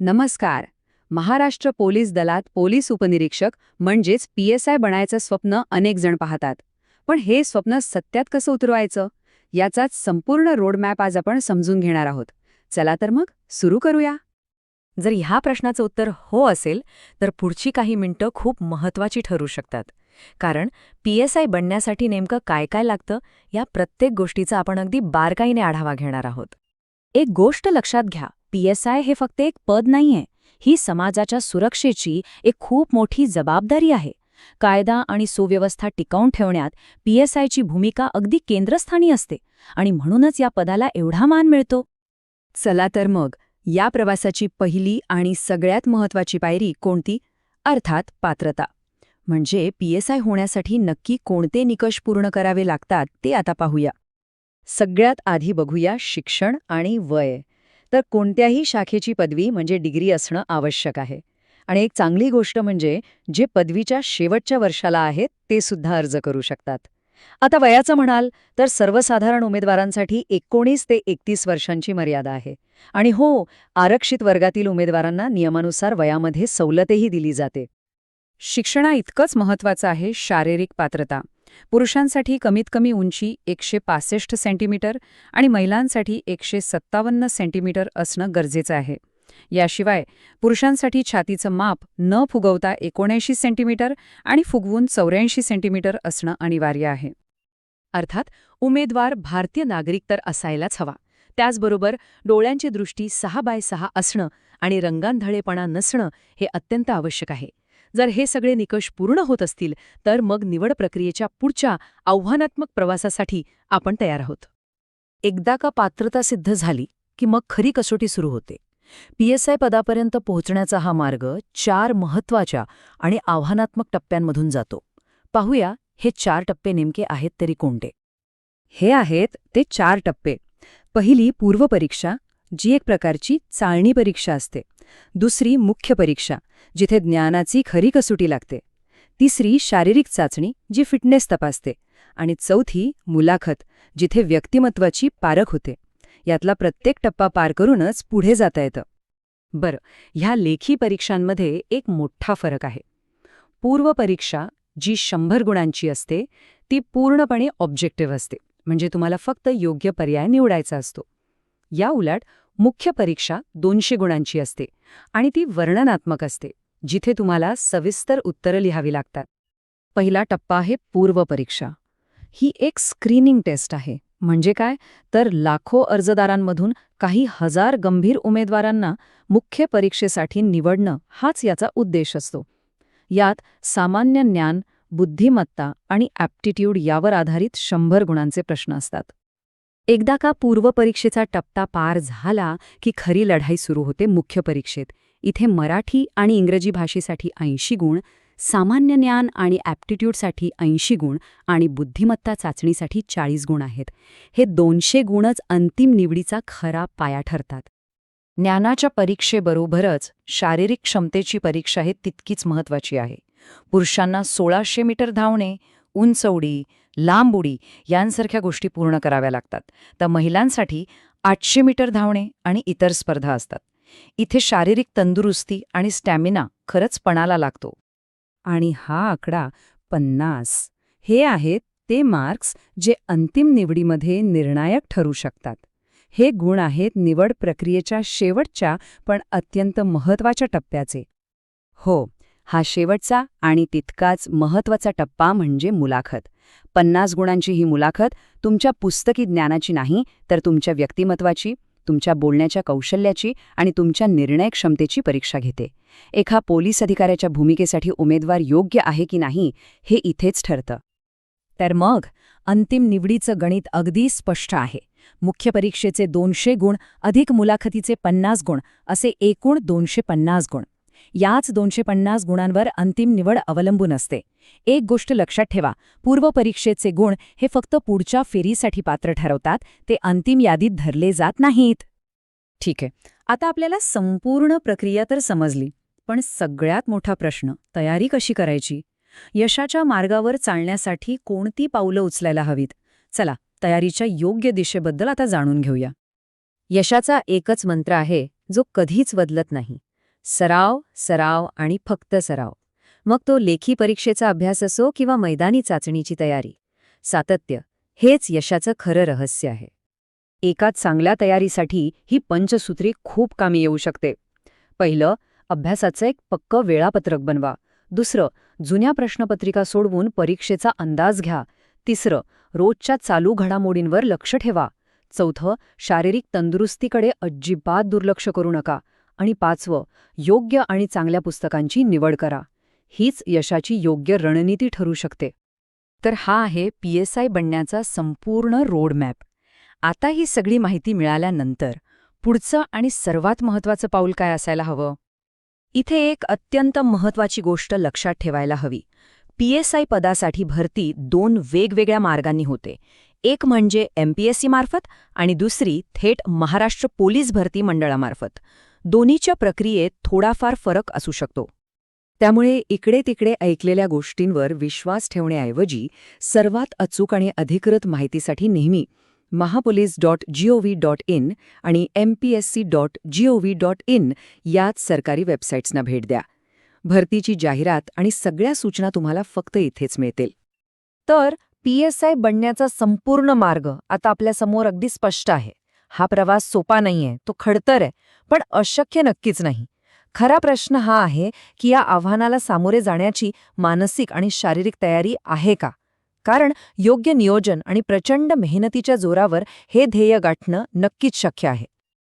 नमस्कार. महाराष्ट्र पोलीस दलात पोलीस उपनिरीक्षक म्हणजेच पी एस आय बनायचं स्वप्न अनेक जण पाहतात. पण हे स्वप्न सत्यात कसं उतरवायचं? याचाच संपूर्ण रोडमॅप आज आपण समजून घेणार आहोत. चला तर मग सुरू करूया. जर ह्या प्रश्नाचं उत्तर हो असेल तर पुढची काही मिनिटं खूप महत्वाची ठरू शकतात. कारण पी एस आय बनण्यासाठी नेमकं काय काय लागतं या प्रत्येक गोष्टीचा आपण अगदी बारकाईने आढावा घेणार आहोत. एक गोष्ट लक्षात घ्या. पीएसआय हे फक्त एक पद नाहीये. ही समाजाच्या सुरक्षेची एक खूप मोठी जबाबदारी आहे. कायदा आणि सुव्यवस्था टिकवून ठेवण्यात पीएसआयची भूमिका अगदी केंद्रस्थानी असते आणि म्हणूनच या पदाला एवढा मान मिळतो. चला तर मग या प्रवासाची पहिली आणि सगळ्यात महत्वाची पायरी कोणती? अर्थात पात्रता. म्हणजे पी एस आय होण्यासाठी नक्की कोणते निकष पूर्ण करावे लागतात ते आता पाहूया. सगळ्यात आधी बघूया शिक्षण आणि वय. तर कोणत्याही शाखेची पदवी म्हणजे डिग्री असणं आवश्यक आहे. आणि एक चांगली गोष्ट म्हणजे जे पदवीच्या शेवटच्या वर्षाला आहेत ते सुद्धा अर्ज करू शकतात. आता वयाचं म्हणाल तर सर्वसाधारण उमेदवारांसाठी एकोणीस ते एकतीस वर्षांची मर्यादा आहे. आणि हो आरक्षित वर्गातील उमेदवारांना नियमानुसार वयामध्ये सवलतही दिली जाते. शिक्षणा इतकंच महत्वाचं आहे शारीरिक पात्रता. पुरुषांसाठी कमीत कमी उंची एकशे पासष्ट सेंटीमीटर आणि महिलांसाठी एकशे सत्तावन्न सेंटीमीटर असणं गरजेचं आहे. याशिवाय पुरुषांसाठी छातीचं माप न फुगवता एकोणऐंशी सेंटीमीटर आणि फुगवून चौऱ्याऐंशी सेंटीमीटर असणं अनिवार्य आहे. अर्थात उमेदवार भारतीय नागरिक तर असायलाच हवा. त्याचबरोबर डोळ्यांची दृष्टी सहा बाय सहा असणं आणि रंगांधळेपणा नसणं हे अत्यंत आवश्यक आहे. जर हे सगळे निकष पूर्ण होत असतील तर मग निवड प्रक्रियेच्या पुढच्या आव्हानात्मक प्रवासासाठी आपण तयार आहोत. एकदा का पात्रता सिद्ध झाली की मग खरी कसोटी सुरू होते. पीएसआय पदापर्यंत पोहोचण्याचा हा मार्ग चार महत्त्वाच्या आणि आव्हानात्मक टप्प्यांमधून जातो. पाहूया हे चार टप्पे नेमके आहेत तरी कोणते. हे आहेत ते चार टप्पे. पहिली पूर्वपरीक्षा जी एक प्रकारची चाळणी परीक्षा असते. दुसरी मुख्य परीक्षा जिथे ज्ञानाची खरी कसोटी लागते. तिसरी शारीरिक चाचणी जी फिटनेस तपासते. आणि चौथी मुलाखत जिथे व्यक्तिमत्वाची पारख होते. यातला प्रत्येक टप्पा पार करूनच पुढे जाता येतं. बरं ह्या लेखी परीक्षांमध्ये एक मोठा फरक आहे. पूर्वपरीक्षा जी शंभर गुणांची असते ती पूर्णपणे ऑब्जेक्टिव्ह असते. म्हणजे तुम्हाला फक्त योग्य पर्याय निवडायचा असतो. या उलट मुख्य परीक्षा दोनशे गुणांची असते आणि ती वर्णनात्मक असते जिथे तुम्हाला सविस्तर उत्तरं लिहावी लागतात. पहिला टप्पा आहे पूर्वपरीक्षा ही एक स्क्रीनिंग टेस्ट आहे. म्हणजे काय? तर लाखो अर्जदारांमधून काही हजार गंभीर उमेदवारांना मुख्य परीक्षेसाठी निवडणं हाच याचा उद्देश असतो. यात सामान्य ज्ञान बुद्धिमत्ता आणि ॲप्टिट्यूड यावर आधारित शंभर गुणांचे प्रश्न असतात. एकदा का पूर्वपरीक्षेचा टप्पा पार झाला की खरी लढाई सुरू होते मुख्य परीक्षेत. इथे मराठी आणि इंग्रजी भाषेसाठी ऐंशी गुण सामान्य ज्ञान आणि ॲप्टिट्यूडसाठी ऐंशी गुण आणि बुद्धिमत्ता चाचणीसाठी चाळीस गुण आहेत. हे दोनशे गुणच अंतिम निवडीचा खरा पाया ठरतात. ज्ञानाच्या परीक्षेबरोबरच शारीरिक क्षमतेची परीक्षा हे तितकीच महत्वाची आहे. पुरुषांना सोळाशे मीटर धावणे उंच उडी लांब उडी यांसारख्या गोष्टी पूर्ण कराव्या लागतात. तर महिलांसाठी आठशे मीटर धावणे आणि इतर स्पर्धा असतात. इथे शारीरिक तंदुरुस्ती आणि स्टॅमिना खरंच पणाला लागतो. आणि हा आकडा पन्नास. हे आहेत ते मार्क्स जे अंतिम निवडीमध्ये निर्णायक ठरू शकतात. हे गुण आहेत निवड प्रक्रियेच्या शेवटच्या पण अत्यंत महत्त्वाच्या टप्प्याचे. हो हा शेवटचा आणि तितकाच महत्त्वाचा टप्पा म्हणजे मुलाखत. पन्नास गुणांची ही मुलाखत तुमच्या पुस्तकी ज्ञानाची नाही तर तुमच्या व्यक्तिमत्वाची तुमच्या बोलण्याच्या कौशल्याची आणि तुमच्या निर्णय क्षमतेची परीक्षा घेते. एका पोलीस अधिकाऱ्याच्या भूमिकेसाठी उमेदवार योग्य आहे की नाही हे इथेच ठरतं. तर मग अंतिम निवडीचं गणित अगदी स्पष्ट आहे. मुख्य परीक्षेचे दोनशे गुण अधिक मुलाखतीचे पन्नास गुण असे एकूण दोनशे पन्नास गुण. याच दोनशे पन्नास गुणांवर अंतिम निवड अवलंबून असते. एक गोष्ट लक्षात ठेवा पूर्वपरीक्षेचे गुण हे फक्त पुढच्या फेरीसाठी पात्र ठरवतात ते अंतिम यादीत धरले जात नाहीत. ठीक आहे आता आपल्याला संपूर्ण प्रक्रिया तर समजली पण सगळ्यात मोठा प्रश्न तयारी कशी करायची? यशाच्या मार्गावर चालण्यासाठी कोणती पावलं उचलायला हवीत? चला तयारीच्या योग्य दिशेबद्दल आता जाणून घेऊया. यशाचा एकच मंत्र आहे जो कधीच बदलत नाही. सराव सराव आणि फक्त सराव. मग तो लेखी परीक्षेचा अभ्यास असो किंवा मैदानी चाचणीची तयारी. सातत्य. हेच यशाचं खरं रहस्य आहे. एका चांगल्या तयारीसाठी ही पंचसूत्री खूप कामी येऊ शकते. पहिलं अभ्यासाचं एक पक्क वेळापत्रक बनवा. दुसरं जुन्या प्रश्नपत्रिका सोडवून परीक्षेचा अंदाज घ्या. तिसरं रोजच्या चालू घडामोडींवर लक्ष ठेवा. चौथं शारीरिक तंदुरुस्तीकडे अजिबात दुर्लक्ष करू नका. आणि पाचवं योग्य आणि चांगल्या पुस्तकांची निवड करा. हीच यशाची योग्य रणनीती ठरू शकते. तर हा आहे पी एस आय बनण्याचा संपूर्ण रोडमॅप आता ही सगळी माहिती मिळाल्यानंतर पुढचं आणि सर्वात महत्वाचं पाऊल काय असायला हवं? इथे एक अत्यंत महत्वाची गोष्ट लक्षात ठेवायला हवी. पी एस आय पदासाठी भरती दोन वेगवेगळ्या मार्गांनी होते. एक म्हणजे एमपीएससी मार्फत आणि दुसरी थेट महाराष्ट्र पोलीस भरती मंडळामार्फत. दोन्हीच्या प्रक्रियेत थोडाफार फरक असू शकतो. त्यामुळे इकडे तिकडे ऐकलेल्या गोष्टींवर विश्वास ठेवण्याऐवजी सर्वात अचूक आणि अधिकृत माहितीसाठी नेहमी Mahapolice dot gov dot in आणि MPSC dot gov dot in याच सरकारी वेबसाईट्सना भेट द्या. भरतीची जाहिरात आणि सगळ्या सूचना तुम्हाला फक्त इथेच मिळतील. तर पी एस आय बनण्याचा संपूर्ण मार्ग आता आपल्यासमोर अगदी स्पष्ट आहे. हा प्रवास सोपा नाहीये तो खडतर आहे पण अशक्य नक्कीच नाही. खरा प्रश्न हा आहे की या आव्हानाला सामोरे जाण्याची मानसिक आणि शारीरिक तयारी आहे का? कारण योग्य नियोजन आणि प्रचंड मेहनतीच्या जोरावर हे ध्येय गाठणं नक्कीच शक्य आहे.